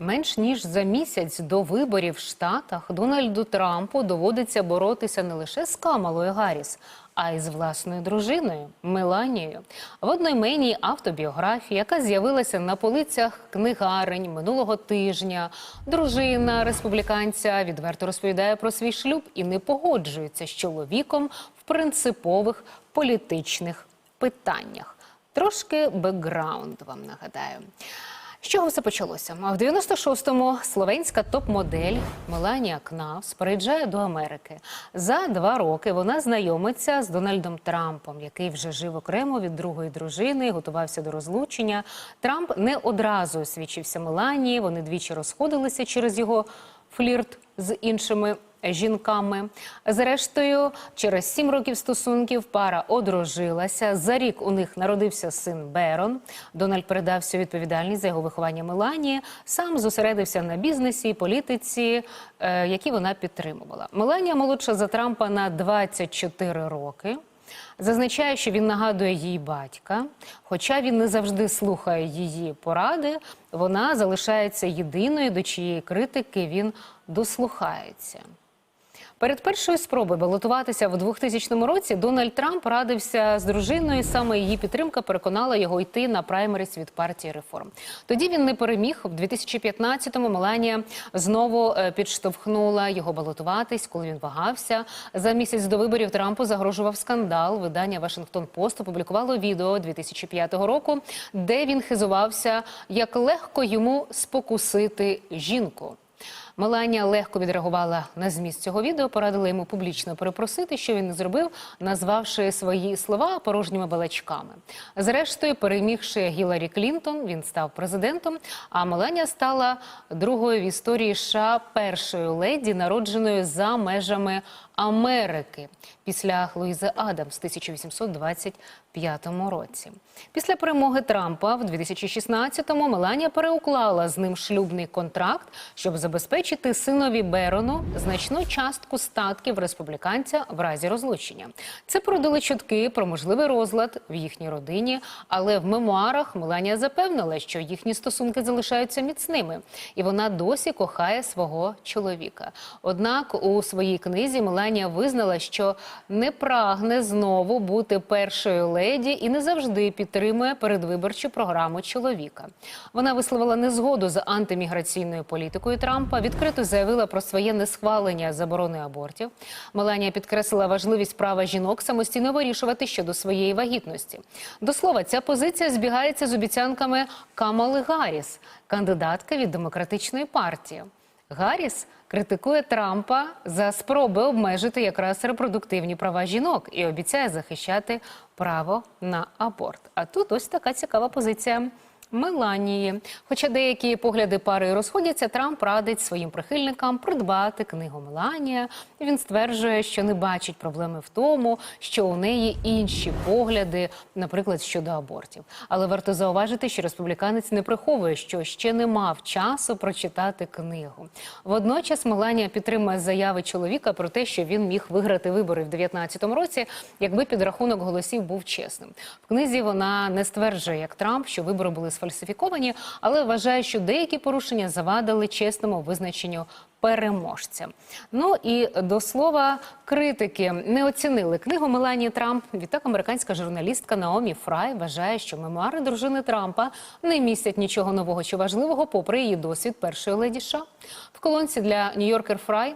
Менш ніж за місяць до виборів в Штатах Дональду Трампу доводиться боротися не лише з Камалою Гарріс, а й з власною дружиною Меланією. В одноіменній автобіографії, яка з'явилася на полицях книгарень минулого тижня, дружина республіканця відверто розповідає про свій шлюб і не погоджується з чоловіком в принципових політичних питаннях. Трошки бекграунд вам нагадаю. З чого все почалося? А в 96-му словенська топ-модель Меланія Кнавс переїжджає до Америки. За два роки вона знайомиться з Дональдом Трампом, який вже жив окремо від другої дружини, готувався до розлучення. Трамп не одразу освічився Меланії. Вони двічі розходилися через його флірт з іншими жінками. Зрештою, через сім років стосунків пара одружилася. За рік у них народився син Берон. Дональд передав всю відповідальність за його виховання Меланії. Сам зосередився на бізнесі і політиці, е, які вона підтримувала. Меланія молодша за Трампа на 24 роки. Зазначає, що він нагадує їй батька, хоча він не завжди слухає її поради, вона залишається єдиною, до чиєї критики він дослухається. Перед першою спробою балотуватися в 2000 році Дональд Трамп радився з дружиною. Саме її підтримка переконала його йти на праймеріс від партії реформ. Тоді він не переміг. В 2015-му Меланія знову е, підштовхнула його балотуватись, коли він вагався. За місяць до виборів Трампу загрожував скандал. Видання Вашингтон Пост опублікувало відео 2005 року, де він хизувався, як легко йому спокусити жінку. Меланія легко відреагувала на зміст цього відео, порадила йому публічно перепросити, що він не зробив, назвавши свої слова порожніми балачками. Зрештою, перемігши Гіларі Клінтон, він став президентом. А Меланія стала другою в історії США першою леді, народженою за межами Америки після Луїзи Адамс в 1825 році. Після перемоги Трампа в 2016-му Меланія переуклала з ним шлюбний контракт, щоб забезпечити синові Берону значну частку статків республіканця в разі розлучення. Це породили чутки про можливий розлад в їхній родині, але в мемуарах Меланія запевнила, що їхні стосунки залишаються міцними, і вона досі кохає свого чоловіка. Однак у своїй книзі Меланія визнала, що не прагне знову бути першою леді і не завжди підтримує передвиборчу програму чоловіка. Вона висловила незгоду з антиміграційною політикою Трампа, відкрито заявила про своє несхвалення заборони абортів. Меланія підкреслила важливість права жінок самостійно вирішувати щодо своєї вагітності. До слова, ця позиція збігається з обіцянками Камали Гарріс, кандидатки від демократичної партії. Гарріс критикує Трампа за спроби обмежити якраз репродуктивні права жінок і обіцяє захищати право на аборт. А тут ось така цікава позиція. Меланії, хоча деякі погляди пари розходяться, Трамп радить своїм прихильникам придбати книгу Меланія. Він стверджує, що не бачить проблеми в тому, що у неї інші погляди, наприклад, щодо абортів. Але варто зауважити, що республіканець не приховує, що ще не мав часу прочитати книгу. Водночас Меланія підтримує заяви чоловіка про те, що він міг виграти вибори в 2019 році, якби підрахунок голосів був чесним. В книзі вона не стверджує, як Трамп, що вибори були сфальсифіковані, але вважає, що деякі порушення завадили чесному визначенню переможця. Ну і до слова, критики не оцінили книгу Меланії Трамп. Відтак американська журналістка Наомі Фрай вважає, що мемуари дружини Трампа не містять нічого нового чи важливого, попри її досвід першої леді США. В колонці для Нью-Йоркер Фрай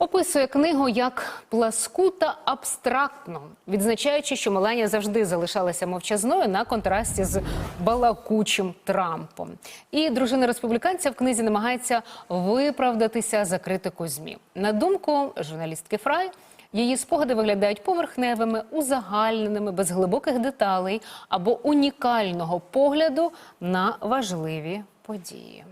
Описує книгу як пласку та абстрактну, відзначаючи, що Меланія завжди залишалася мовчазною на контрасті з балакучим Трампом. І дружина республіканця в книзі намагається виправдатися за критику змі. На думку журналістки Фрай. Її спогади виглядають поверхневими, узагальненими, без глибоких деталей або унікального погляду на важливі події.